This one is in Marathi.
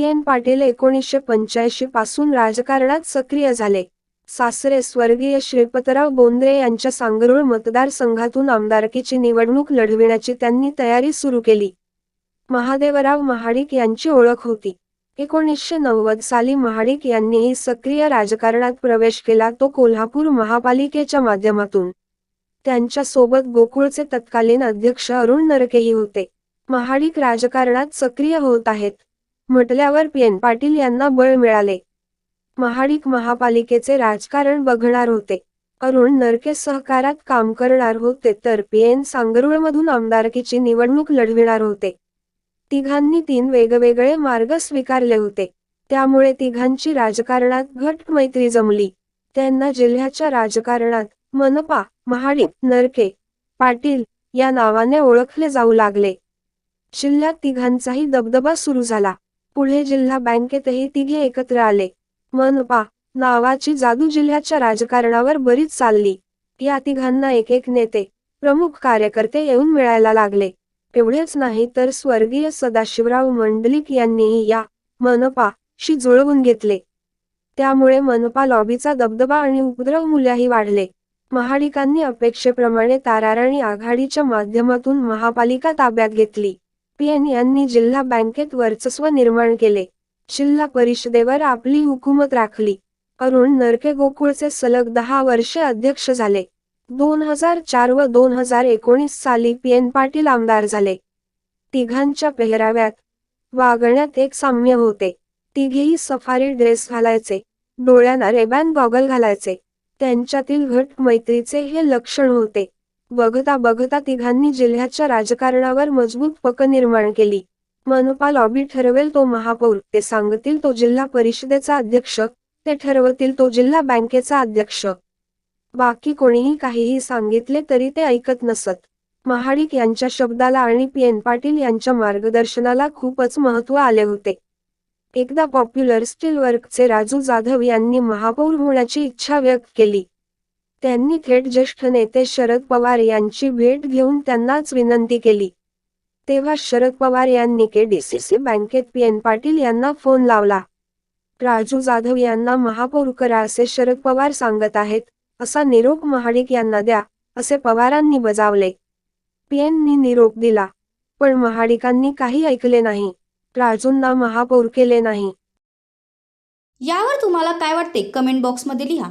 पी एन पाटील एकोणीसशे पंच्याऐंशी पासून राजकारणात सक्रिय झाले. सासरे स्वर्गीय श्रीपतराव बोंद्रे यांच्या सांगरूळ मतदारसंघातून आमदारकीची निवडणूक लढविण्याची त्यांनी तयारी सुरू केली. महादेवराव महाडिक यांची ओळख होती. एकोणीसशे नव्वद साली महाडिक यांनीही सक्रिय राजकारणात प्रवेश केला तो कोल्हापूर महापालिकेच्या माध्यमातून. त्यांच्यासोबत गोकुळचे तत्कालीन अध्यक्ष अरुण नरकेही होते. महाडिक राजकारणात सक्रिय होत आहेत. म्हटल्यावर पी. एन. पाटील यांना बळ मिळाले. महाडिक महापालिकेचे राजकारण बघणार होते. अरुण नरके सहकारात काम करणार होते तर पी. एन. सांगरुळमधून आमदारकीची निवडणूक लढविणार होते. तिघांनी तीन वेगवेगळे मार्ग स्वीकारले होते. त्यामुळे तिघांची राजकारणात घट मैत्री जमली. त्यांना जिल्ह्याच्या राजकारणात मनपा महाडिक नरके पाटील या नावाने ओळखले जाऊ लागले. जिल्ह्यात तिघांचाही दबदबा सुरू झाला. पुढे जिल्हा बँकेतही तिघे एकत्र आले. मनपा नावाची जादू जिल्ह्याच्या राजकारणावर बरीच चालली. या तिघांना एक एक नेते प्रमुख कार्यकर्ते येऊन मिळायला लागले. एवढेच नाही तर स्वर्गीय सदाशिवराव मंडलिक यांनीही या मनपा शी जुळवून घेतले. त्यामुळे मनपा लॉबीचा दबदबा आणि उपद्रव मूल्याही वाढले. महाडिकांनी अपेक्षेप्रमाणे ताराराणी आघाडीच्या माध्यमातून महापालिका ताब्यात घेतली. पीएन यांनी जिल्हा बँकेत वर्चस्व निर्माण केले. जिल्हा परिषदेवर आपली हुकूमत राखली. अरुण नरके गोकुळचे सलग दहा वर्षे अध्यक्ष झाले. दोन हजार चार व दोन हजार एकोणीस साली पी एन पाटील आमदार झाले. तिघांच्या पेहराव्यात वागण्यात एक साम्य होते. तिघेही सफारी ड्रेस घालायचे. डोळ्यांना रेबॅन गॉगल घालायचे. त्यांच्यातील घट मैत्रीचे हे लक्षण होते. बघता बघता तिघांनी जिल्ह्याच्या राजकारणावर मजबूत पक निर्माण केली. मनपा लॉबी ठरवेल तो महापौर ते सांगतील तो जिल्हा परिषदेचा अध्यक्ष ते ठरवतील तो जिल्हा बँकेचा अध्यक्ष. बाकी कोणीही काहीही सांगितले तरी ते ऐकत नसत. महाडिक यांच्या शब्दाला आणि पी एन पाटील यांच्या मार्गदर्शनाला खूपच महत्त्व आले होते. एकदा पॉप्युलर स्टील वर्कचे राजू जाधव यांनी महापौर होण्याची इच्छा व्यक्त केली. त्यांनी थेट ज्येष्ठ नेते शरद पवार यांची भेट घेऊन त्यांनाच विनंती केली. तेव्हा शरद पवार यांनी केडीसीसी बँकेत पी एन पाटील यांना फोन लावला. राजू जाधव यांना महापौर करा असे शरद पवार सांगत आहेत असा निरोप महाडिक यांना द्या असे पवारांनी बजावले. पीएननी निरोप दिला पण महाडिकांनी काही ऐकले नाही राजूंना महापौर केले नाही. यावर तुम्हाला काय वाटते? कमेंट बॉक्समध्ये लिहा.